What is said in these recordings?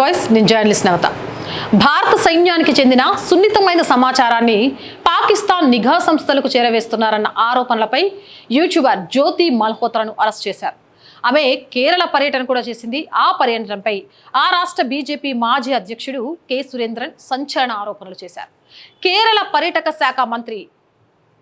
Voice నేను journalist నవత భారత సైన్యానికి చెందిన సున్నితమైన సమాచారాన్ని పాకిస్తాన్ నిఘా సంస్థలకు చేరవేస్తున్నారన్న ఆరోపణలపై యూట్యూబర్ జ్యోతి మల్హోత్రాను అరెస్ట్ చేశారు. ఆమె కేరళ పర్యటన కూడా చేసింది. ఆ పర్యటనపై ఆ రాష్ట్ర బీజేపీ మాజీ అధ్యక్షుడు కె. సురేంద్రన్ సంచలన ఆరోపణలు చేశారు. కేరళ పర్యాటక శాఖ మంత్రి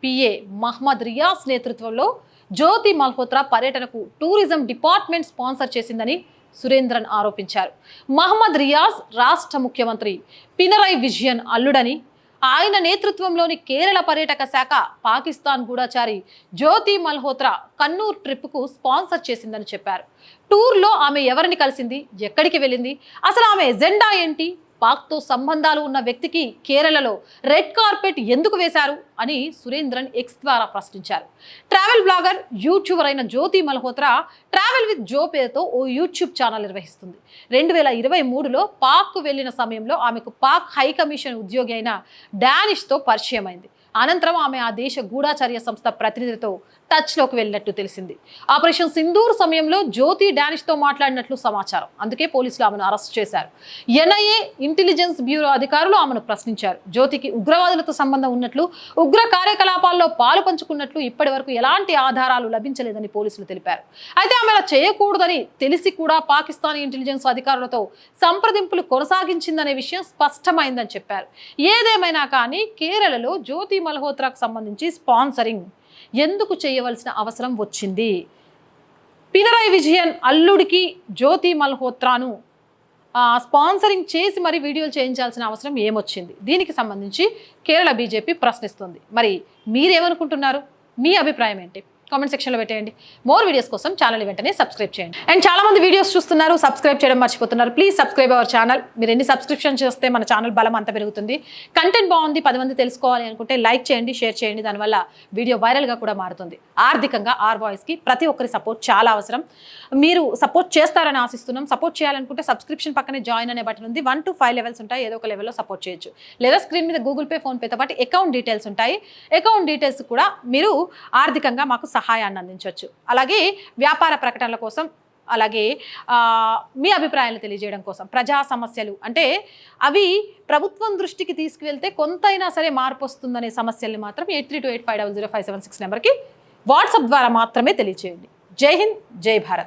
పిఏ మహ్మద్ రియాస్ నేతృత్వంలో జ్యోతి మల్హోత్రా పర్యటనకు టూరిజం డిపార్ట్మెంట్ స్పాన్సర్ చేసిందని సురేంద్రన్ ఆరోపించారు. మహమ్మద్ రియాజ్ రాష్ట్ర ముఖ్యమంత్రి పినరై విజయన్ అల్లుడని ఆయన నేతృత్వంలోని కేరళ పర్యాటక శాఖ పాకిస్తాన్ గూఢచారి జ్యోతి మల్హోత్రా కన్నూర్ ట్రిప్కు స్పాన్సర్ చేసిందని చెప్పారు. టూర్లో ఆమె ఎవరిని కలిసింది? ఎక్కడికి వెళ్ళింది? అసలు ఆమె ఎజెండా ఏంటి? పాక్తో సంబంధాలు ఉన్న వ్యక్తికి కేరళలో రెడ్ కార్పెట్ ఎందుకు వేశారు అని సురేంద్రన్ ఎక్స్ ద్వారా ప్రశ్నించారు. ట్రావెల్ బ్లాగర్ యూట్యూబర్ అయిన Jyoti Malhotra travel with Jo పేరుతో ఓ యూట్యూబ్ ఛానల్ నిర్వహిస్తుంది. రెండు వేల ఇరవై మూడులో పాక్కు వెళ్ళిన సమయంలో ఆమెకు పాక్ హై కమిషన్ ఉద్యోగి అయిన డానిష్తో పరిచయం అయింది అనంతరం ఆమె ఆ దేశ గూఢాచార్య సంస్థ ప్రతినిధితో టచ్లోకి వెళ్ళినట్టు తెలిసింది. ఆపరేషన్ సింధూర్ సమయంలో జ్యోతి డానిష్తో మాట్లాడినట్లు సమాచారం. అందుకే పోలీసులు ఆమెను అరెస్ట్ చేశారు. ఎన్ఐఏ ఇంటెలిజెన్స్ బ్యూరో అధికారులు ఆమెను ప్రశ్నించారు. జ్యోతికి ఉగ్రవాదులతో సంబంధం ఉన్నట్లు ఉగ్ర కార్యకలాపాల్లో పాలు పంచుకున్నట్లు ఇప్పటి వరకు ఎలాంటి ఆధారాలు లభించలేదని పోలీసులు తెలిపారు. అయితే ఆమె అలా చేయకూడదని తెలిసి కూడా పాకిస్తానీ ఇంటెలిజెన్స్ అధికారులతో సంప్రదింపులు కొనసాగించిందనే విషయం స్పష్టమైందని చెప్పారు. ఏదేమైనా కానీ కేరళలో జ్యోతి మల్హోత్రాకు సంబంధించి స్పాన్సరింగ్ ఎందుకు చేయవలసిన అవసరం వచ్చింది? పినరాయి విజయన్ అల్లుడికి జ్యోతి మల్హోత్రాను స్పాన్సరింగ్ చేసి మరి వీడియోలు చేయించాల్సిన అవసరం ఏమొచ్చింది? దీనికి సంబంధించి కేరళ బీజేపీ ప్రశ్నిస్తుంది. మరి మీరేమనుకుంటున్నారు? మీ అభిప్రాయం ఏంటి? కామెంట్ సెక్షన్లో పెట్టేయండి. మోర్ వీడియోస్ కోసం ఛానల్ వెంటనే సబ్స్క్రైబ్ చేయండి. అండ్ చాలా మంది వీడియోస్ చూస్తున్నారు సబ్స్క్రైబ్ చేయడం మర్చిపోతున్నారు. ప్లీజ్ సబ్స్క్రైబ్ అవర్ ఛానల్ మీరు ఎన్ని సబ్స్క్రిప్షన్ చేస్తే మన ఛానల్ బలం అంత పెరుగుతుంది. కంటెంట్ బాగుంది పది మంది తెలుసుకోవాలి అనుకుంటే లైక్ చేయండి షేర్ చేయండి. దానివల్ల వీడియో వైరల్గా కూడా మారుతుంది. ఆర్థికంగా ఆర్ బాయ్స్కి ప్రతి ఒక్కరి సపోర్ట్ చాలా అవసరం. మీరు సపోర్ట్ చేస్తారని ఆశిస్తున్నాం. సపోర్ట్ చేయాలనుకుంటే సబ్స్క్రిప్షన్ పక్కనే జాయిన్ అనే బటన్ ఉంది. వన్ టు ఫైవ్ లెవెల్స్ ఉంటాయి. ఏదో ఒక లెవెల్లో సపోర్ట్ చేయొచ్చు. లేదా స్క్రీన్ మీద గూగుల్ పే ఫోన్పేతో పాటు అకౌంట్ డీటెయిల్స్ ఉంటాయి. అకౌంట్ డీటెయిల్స్ కూడా మీరు ఆర్థికంగా మాకు సహాయాన్ని అందించవచ్చు. అలాగే వ్యాపార ప్రకటనల కోసం అలాగే మీ అభిప్రాయాలు తెలియజేయడం కోసం ప్రజా సమస్యలు అంటే అవి ప్రభుత్వం దృష్టికి తీసుకువెళ్తే కొంతైనా సరే మార్పు వస్తుందనే సమస్యల్ని మాత్రం eight three two eight five double zero five seven six నెంబర్కి వాట్సాప్ ద్వారా మాత్రమే తెలియజేయండి జై హింద్ జై భారత్.